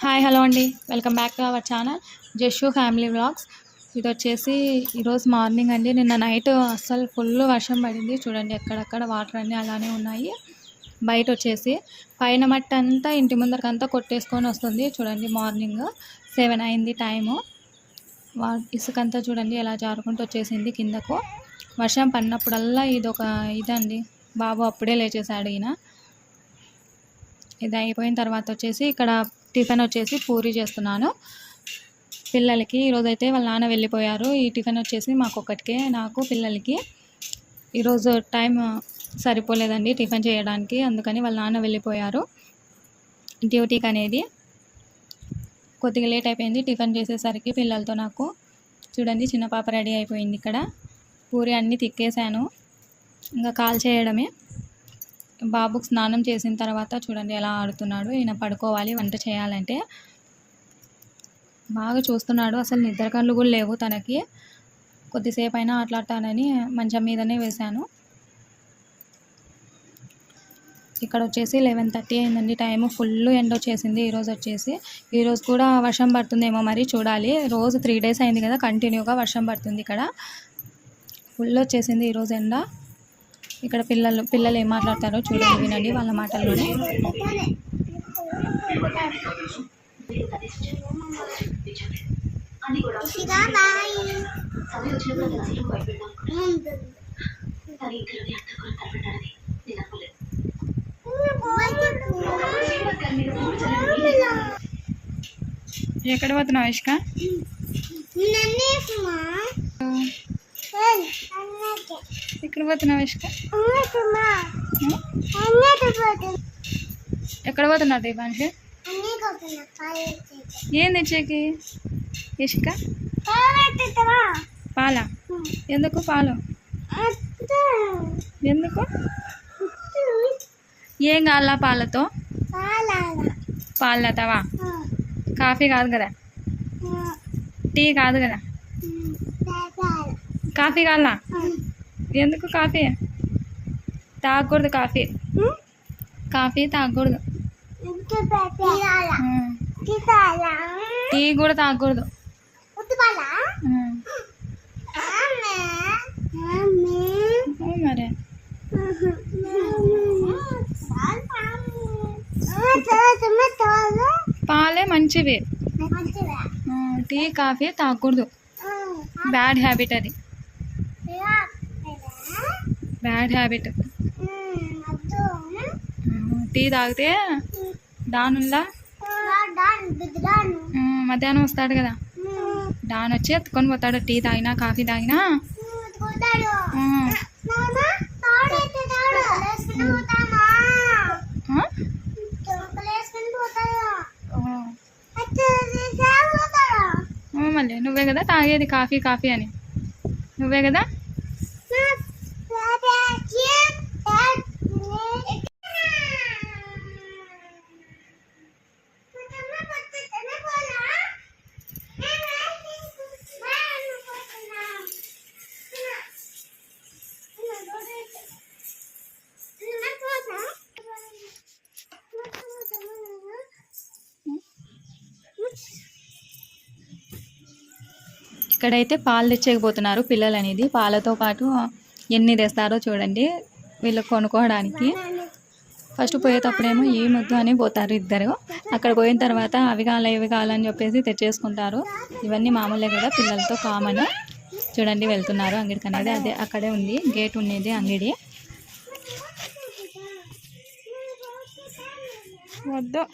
Hi hello అండి. Welcome back to our channel Jashu family vlogs. ఇది వచ్చేసి ఈరోజు మార్నింగ్ అండి. నిన్న నైట్ అస్సలు ఫుల్ వర్షం పడింది. చూడండి ఎక్కడక్కడ వాటర్ అన్నీ అలానే ఉన్నాయి. బయట వచ్చేసి పైన మట్టి అంతా ఇంటి ముందరకంతా కొట్టేసుకొని వస్తుంది. చూడండి మార్నింగ్ సెవెన్ అయింది టైము. వా ఇసుకంతా చూడండి ఎలా జారుకుంటూ వచ్చేసింది కిందకు. వర్షం పడినప్పుడల్లా ఇది ఒక ఇదండి. బాబు అప్పుడే లేచేసాడు ఈయన. ఇది అయిపోయిన తర్వాత వచ్చేసి ఇక్కడ టిఫిన్ వచ్చేసి పూరి చేస్తున్నాను. పిల్లలకి ఈరోజు అయితే వాళ్ళ నాన్న వెళ్ళిపోయారు. ఈ టిఫిన్ వచ్చేసి మాకు ఒక్కటికే నాకు పిల్లలకి ఈరోజు టైం సరిపోలేదండి టిఫిన్ చేయడానికి. అందుకని వాళ్ళ నాన్న వెళ్ళిపోయారు. డ్యూటీకి అనేది కొద్దిగా లేట్ అయిపోయింది. టిఫిన్ చేసేసరికి పిల్లలతో నాకు చూడండి చిన్న పాప రెడీ అయిపోయింది ఇక్కడ. పూరి అన్నీ తిక్కేసాను ఇంకా కాల్ చేయడమే. బాబుకు స్నానం చేసిన తర్వాత చూడండి ఎలా ఆడుతున్నాడు. ఈయన పడుకోవాలి వంట చేయాలంటే. బాగా చూస్తున్నాడు. అసలు నిద్ర కళ్ళు కూడా లేవు తనకి. కొద్దిసేపు అయినా ఆటలాడతానని మంచం మీదనే వేశాను. ఇక్కడ వచ్చేసి లెవెన్ థర్టీ అయిందండి. టైం ఫుల్ ఎండ వచ్చేసింది. ఈరోజు వచ్చేసి ఈరోజు కూడా వర్షం పడుతుందేమో మరి చూడాలి. రోజు త్రీ డేస్ అయింది కదా కంటిన్యూగా వర్షం పడుతుంది ఇక్కడ. ఫుల్ వచ్చేసింది ఈరోజు ఎండ. ఇక్కడ పిల్లలు పిల్లలు ఏం మాట్లాడతారో చూడండి వినండి వాళ్ళ మాటల్లోనే. ఎక్కడ పోతున్నావు ఇష్క? ఎక్కడ పోతున్నావు ఇష్క? ఎక్కడ పోతున్నావు దీపాంశి? అన్నీ కొడుతున్నా కాయ ఏం తెచ్చేకి ఇష్క? కావెట్టుతవా పాల? ఎందుకు పాలు? ఎందుకు? ఏం కావాలా పాలతో? పాలు తావా కాఫీ కాదు కదా. టీ కాదు కదా. కాఫీ కావాలా? ఎందుకు కాఫీ? తాగకూడదు కాఫీ. కాఫీ తాగకూడదు. టీ కూడా తాగకూడదు. మరి. పాలే మంచివి. టీ కాఫీ తాగకూడదు. బ్యాడ్ హ్యాబిట్ అది. Bad habit. టీ తాగితే డానుందా మధ్యాహ్నం వస్తాడు కదా. డాన్ వచ్చి ఎత్తుకొని పోతాడు. టీ తాగినా కాఫీ తాగినా. మళ్ళీ నువ్వే కదా తాగేది కాఫీ కాఫీ అని. నువ్వే కదా? ఇక్కడైతే పాలు తెచ్చేయకపోతున్నారు పిల్లలు అనేది పాలతో పాటు ఎన్ని తెస్తారో చూడండి వీళ్ళు కొనుక్కోవడానికి. ఫస్ట్ పోయేటప్పుడేమో ఈ ముద్దు అని పోతారు ఇద్దరు. అక్కడ పోయిన తర్వాత అవి కావాలి ఇవి కావాలని చెప్పేసి తెచ్చేసుకుంటారు. ఇవన్నీ మామూలే కదా పిల్లలతో కామన్. చూడండి వెళ్తున్నారు అంగడికి అనేది. అదే అక్కడే ఉంది గేట్ ఉండేది అంగడి. వద్దు.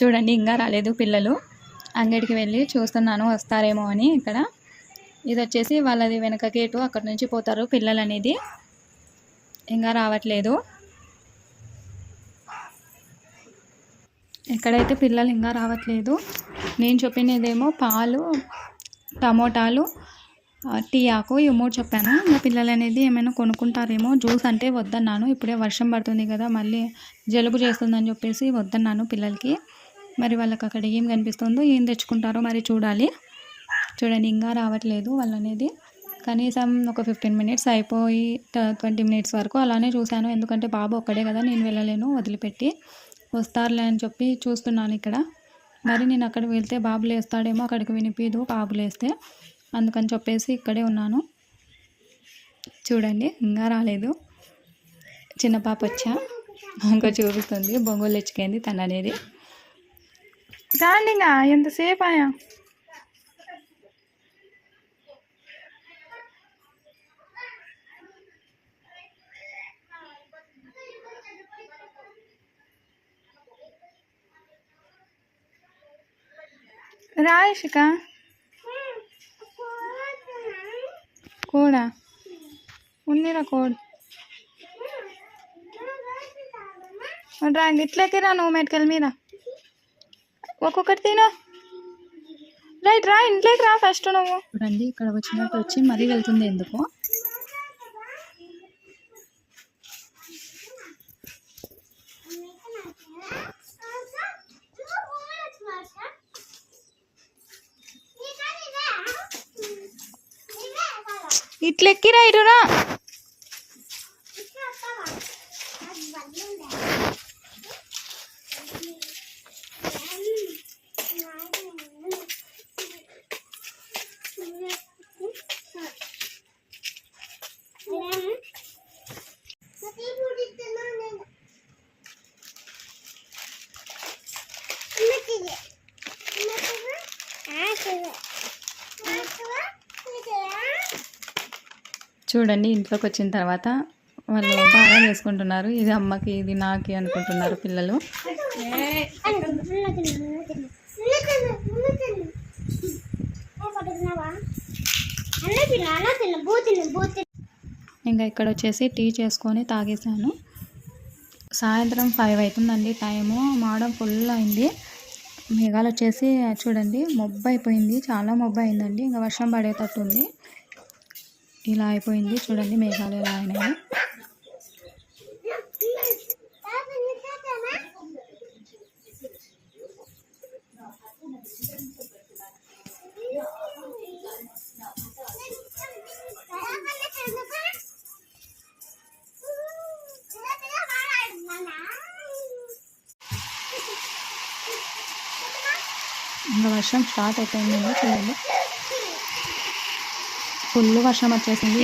చూడండి ఇంకా రాలేదు పిల్లలు. అంగడికి వెళ్ళి చూస్తున్నాను వస్తారేమో అని ఇక్కడ. ఇది వచ్చేసి వాళ్ళది వెనక గేటు అక్కడ నుంచి పోతారు పిల్లలు అనేది ఇంకా రావట్లేదు. ఎక్కడైతే పిల్లలు ఇంకా రావట్లేదు నేను చెప్పినదేమో పాలు టమోటాలు టీ ఆకు ఈ మూడు చెప్పాను. ఇంకా పిల్లలు అనేది ఏమైనా కొనుక్కుంటారేమో జ్యూస్ అంటే వద్దన్నాను. ఇప్పుడే వర్షం పడుతుంది కదా మళ్ళీ జలుబు చేస్తుందని చెప్పేసి వద్దన్నాను పిల్లలకి. మరి వాళ్ళకి అక్కడ ఏం కనిపిస్తుందో ఏం తెచ్చుకుంటారో మరి చూడాలి. చూడండి ఇంకా రావట్లేదు వాళ్ళు అనేది కనీసం ఒక ఫిఫ్టీన్ మినిట్స్ అయిపోయి ట్వంటీ మినిట్స్ వరకు అలానే చూశాను. ఎందుకంటే బాబు ఒక్కడే కదా నేను వెళ్ళలేను వదిలిపెట్టి. వస్తారులే అని చెప్పి చూస్తున్నాను ఇక్కడ. మరి నేను అక్కడ వెళ్తే బాబు లేస్తాడేమో అక్కడికి వినిపించదు బాబు లేస్తే. అందుకని చెప్పేసి ఇక్కడే ఉన్నాను. చూడండి ఇంకా రాలేదు. చిన్న పాప వచ్చా? ఇంకా చూపిస్తుంది బొంగులు తెచ్చుకుంది తను అనేది రాండి ఇంకా ఎంతసేపు ఆయా రా ఇషిక కూడా ఉందిరా కోడ్ రా ఇట్లకి రా నువ్వు మెడికల్ మీద ఒక్కొక్కటి తిను రైట్ రా ఇంట్లోకి రా ఫస్ట్ నువ్వు. రండి ఇక్కడ వచ్చినట్టు వచ్చి మరీ వెళ్తుంది ఎందుకు. ఇట్లెక్కిరా ఇటురా చూడండి ఇంట్లోకి వచ్చిన తర్వాత వాళ్ళు బాగా చేసుకుంటున్నారు ఇది అమ్మకి ఇది నాకి అనుకుంటున్నారు పిల్లలు. ఇంకా ఇక్కడ వచ్చేసి టీ చేసుకొని తాగేసాను సాయంత్రం ఫైవ్ అవుతుందండి టైము. మాడం ఫుల్ అయింది. మేఘాలు వచ్చేసి చూడండి మొబ్బు అయిపోయింది చాలా మొబ్బు అయిందండి ఇంకా వర్షం పడేటట్టు ఉంది ఇలా అయిపోయింది చూడండి మేఘాలు ఎలా అయినాయి. వర్షం స్టార్ట్ అయిపోయిందండి చూడండి. ఫుల్ వర్షం వచ్చేసింది.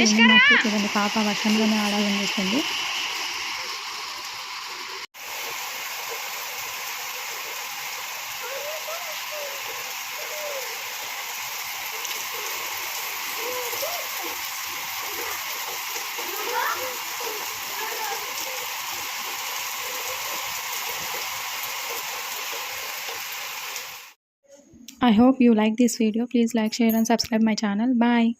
చూడండి పాప వర్షంలోనే ఆడాలని చూస్తుంది I hope you like this video. Please like, share and subscribe my channel. Bye.